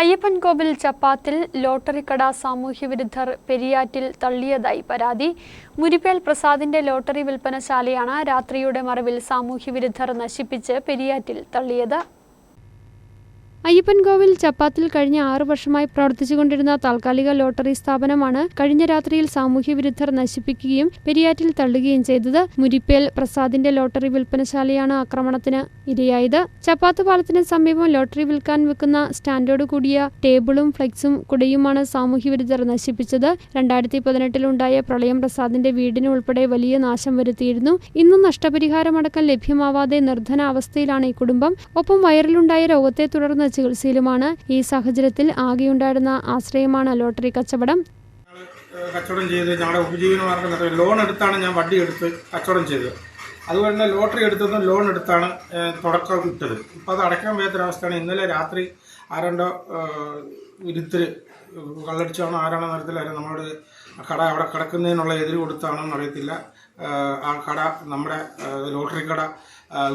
അയ്യപ്പൻകോവിൽ ചപ്പാത്തിൽ ലോട്ടറിക്കട സാമൂഹ്യവിരുദ്ധർ പെരിയാറ്റിൽ തള്ളിയതായി പരാതി. മുരിപ്പേൽ പ്രസാദിന്റെ ലോട്ടറി വിൽപ്പനശാലയാണ് രാത്രിയുടെ മറവിൽ സാമൂഹ്യവിരുദ്ധർ നശിപ്പിച്ച് പെരിയാറ്റിൽ തള്ളിയത്. അയ്യപ്പൻകോവിൽ ചപ്പാത്തിൽ കഴിഞ്ഞ ആറു വർഷമായി പ്രവർത്തിച്ചുകൊണ്ടിരുന്ന താൽക്കാലിക ലോട്ടറി സ്ഥാപനമാണ് കഴിഞ്ഞ രാത്രിയിൽ സാമൂഹ്യവിരുദ്ധർ നശിപ്പിക്കുകയും പെരിയാറ്റിൽ തള്ളുകയും ചെയ്തത്. മുരിപ്പേൽ പ്രസാദിന്റെ ലോട്ടറി വിൽപ്പനശാലയാണ് ആക്രമണത്തിന് ഇരയായത്. ചപ്പാത്ത് പാലത്തിന് സമീപം ലോട്ടറി വിൽക്കാൻ വെക്കുന്ന സ്റ്റാൻഡോട് കൂടിയ ടേബിളും ഫ്ലെക്സും കുടയുമാണ് സാമൂഹ്യവിരുദ്ധർ നശിപ്പിച്ചത്. രണ്ടായിരത്തി പതിനെട്ടിലുണ്ടായ പ്രളയം പ്രസാദിന്റെ വീടിന് ഉൾപ്പെടെ വലിയ നാശം വരുത്തിയിരുന്നു. ഇന്നും നഷ്ടപരിഹാരമടക്കം ലഭ്യമാവാതെ നിർധന അവസ്ഥയിലാണ് ഈ കുടുംബം. ഒപ്പം വയറിലുണ്ടായ രോഗത്തെ തുടർന്ന് ചികിത്സയിലുമാണ്. ഈ സാഹചര്യത്തിൽ ആകെയുണ്ടായിരുന്ന ആശ്രയമാണ് ലോട്ടറി കച്ചവടം. കച്ചവടം ചെയ്ത് ഞങ്ങളുടെ ഉപജീവന മാർഗം ലോൺ എടുത്താണ് ഞാൻ വണ്ടി എടുത്ത് കച്ചവടം ചെയ്തത്. അതുപോലെ തന്നെ ലോട്ടറി എടുത്തതും ലോൺ എടുത്താണ് തുടക്കം ഇട്ടത്. ഇപ്പം അത് അടയ്ക്കാൻ വയ്യാത്തൊരവസ്ഥയാണ്. ഇന്നലെ രാത്രി ആരണ്ടോ ഇരുത്തിൽ കള്ളടിച്ചാണോ ആരാണോ അറിയത്തില്ല. നമ്മളോട് കട അവിടെ കിടക്കുന്നതിനുള്ള എതിര് കൊടുത്താണോ എന്നറിയത്തില്ല ആ കട നമ്മുടെ ലോട്ടറി കട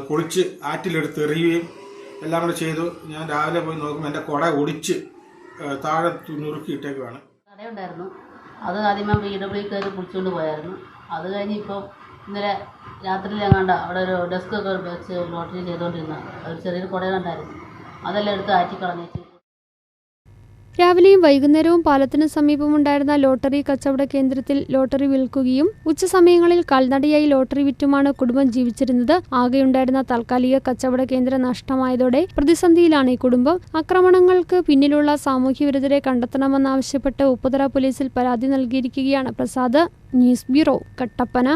കുളിച്ച് ആറ്റിലെടുത്ത് എറിയുകയും എല്ലാം കൂടെ ചെയ്തു. ഞാൻ രാവിലെ പോയി നോക്കുമ്പോൾ എന്റെ കുട ഒടിച്ച് താഴെ നുറുക്കിയിട്ടേക്കുവാണ് കടയുണ്ടായിരുന്നു. അത് ആദ്യമേ വി ഡബ്ല്യു കയറി പിടിച്ചുകൊണ്ട് പോയായിരുന്നു. അത് കഴിഞ്ഞ് ഇപ്പോൾ ഇന്നലെ രാത്രിയിൽ എങ്ങാണ്ട അവിടെ ഒരു ഡെസ്ക് ഒക്കെ വെച്ച് ലോട്ടറി ചെയ്തുകൊണ്ടിരുന്ന ഒരു ചെറിയൊരു കുടയുണ്ടായിരുന്നു അതെല്ലാം എടുത്ത് ആറ്റിക്കളഞ്ഞേച്ച് രാവിലെയും വൈകുന്നേരവും പാലത്തിന് സമീപമുണ്ടായിരുന്ന ലോട്ടറി കച്ചവട കേന്ദ്രത്തിൽ ലോട്ടറി വിൽക്കുകയും ഉച്ചസമയങ്ങളിൽ കാൽനടയായി ലോട്ടറി വിറ്റുമാണ് കുടുംബം ജീവിച്ചിരുന്നത്. ആകെയുണ്ടായിരുന്ന താൽക്കാലിക കച്ചവട കേന്ദ്രം നഷ്ടമായതോടെ പ്രതിസന്ധിയിലാണ് ഈ കുടുംബം. ആക്രമണങ്ങൾക്ക് പിന്നിലുള്ള സാമൂഹ്യവിരുദ്ധരെ കണ്ടെത്തണമെന്നാവശ്യപ്പെട്ട് ഉപ്പുതറ പോലീസിൽ പരാതി നൽകിയിരിക്കുകയാണ് പ്രസാദ്. News bureau Kattappana.